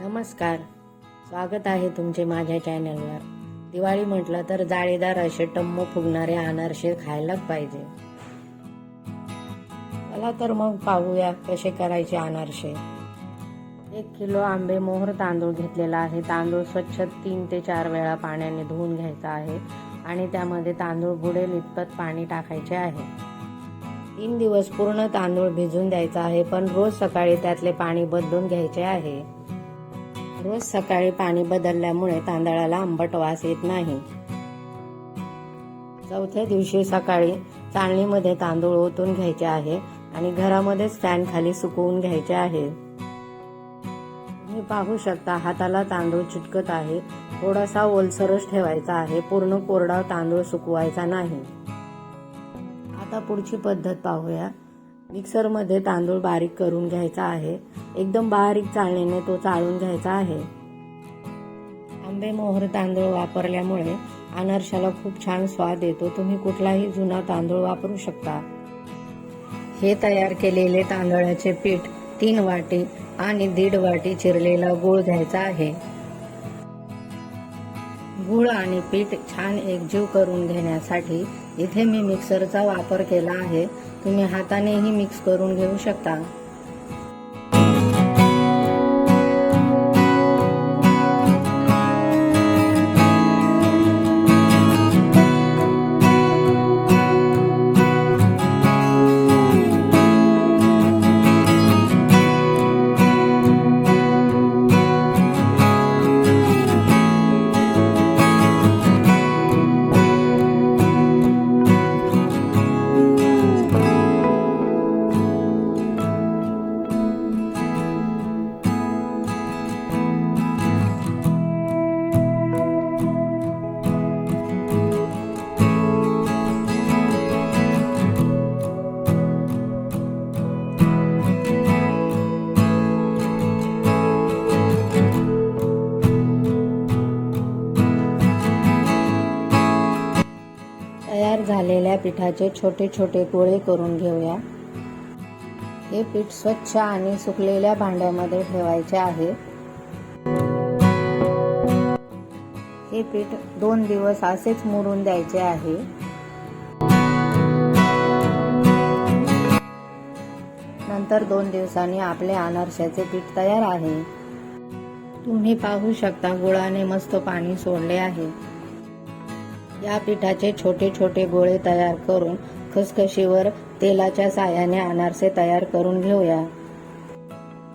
नमस्कार. स्वागत आहे तुमचे माझ्या चॅनलवर. दिवाळी म्हटलं तर जाळीदार असे टम्म फुगणारे अनारसे खायलाच पाहिजे. चला तर मग पाहूया कसे करायचे अनारसे एक किलो आंबे मोहर तांदूळ घेतलेला आहे. तांदूळ स्वच्छ तीन ते चार वेळा पाण्याने धुवून घ्यायचा आहे आणि त्यामध्ये तांदूळ बुडेल इतपत पाणी टाकायचे आहे. तीन दिवस पूर्ण तांदूळ भिजून द्यायचा आहे पण रोज सकाळी त्यातले पाणी बदलून घ्यायचे आहे. रोज सकाळी पाणी बदलल्यामुळे तांदळाला आंबट वास येत नाही. चौथ्या दिवशी सकाळी चाळणीमध्ये तांदूळ ओतून घ्यायचे आहे आणि घरामध्येच फॅन खाली सुकवून घ्यायचे आहे. तुम्ही पाहू शकता हाताला तांदूळ चिटकत आहे. थोडासा ओलसरच ठेवायचा आहे. पूर्ण कोरडा तांदूळ सुकवायचा नाही. आता पुढची पद्धत पाहूया. मिक्सरमध्ये तांदूळ बारीक करून घ्यायचा आहे. एकदम बारीक चाळणीने तो चाळून घ्यायचा आहे. आंबे मोहर तांदूळ वापरल्यामुळे अनारशाला खूप छान स्वाद येतो. तुम्ही कुठलाही जुना तांदूळ वापरू शकता. हे तयार केलेले तांदळाचे पीठ तीन वाटी आणि दीड वाटी चिरलेला गूळ घ्यायचा आहे. गूळ आणि पीठ छान एकजीव करून घेण्यासाठी इथे मी मिक्सरचा वापर केला आहे. तुम्ही हातानेही मिक्स करून घेऊ शकता. तयार झालेल्या पिठाचे छोटे छोटे गोळे करून घेऊया. हे पीठ स्वच्छ आणि सुकलेल्या भांड्यामध्ये ठेवायचे आहे. हे पीठ दोन दिवस असेच मुरून द्यायचे आहे. नंतर दोन दिवसांनी आपले अनारशाचे पीठ तयार आहे. तुम्ही पाहू शकता गुळाने मस्त पाणी सोडले आहे. या पिठाचे छोटे छोटे गोळे तयार करून खसखशीवर तेलाच्या साह्याने अनारसे तयार करून घेऊया.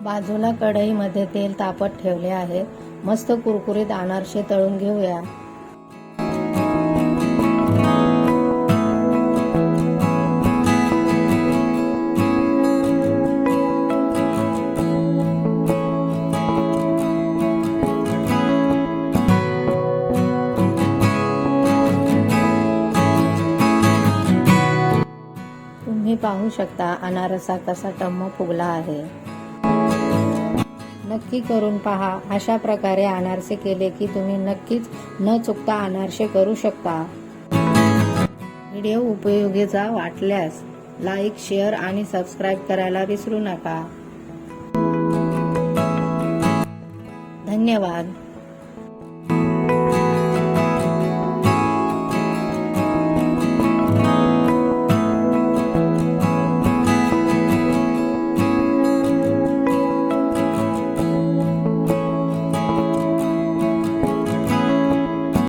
बाजूला कढईमध्ये तेल तापत ठेवले आहे. मस्त कुरकुरीत अनारसे तळून घेऊया. तुम्ही पाहू शकता अनारसा कसा टम्म फुगला आहे. नक्की करून पहा अशा प्रकारे अनारसे केले की तुम्ही नक्कीच न चुकता अनारसे करू शकता. व्हिडिओ उपयोगीचा वाटल्यास लाईक शेअर आणि सबस्क्राईब करायला विसरू नका. धन्यवाद.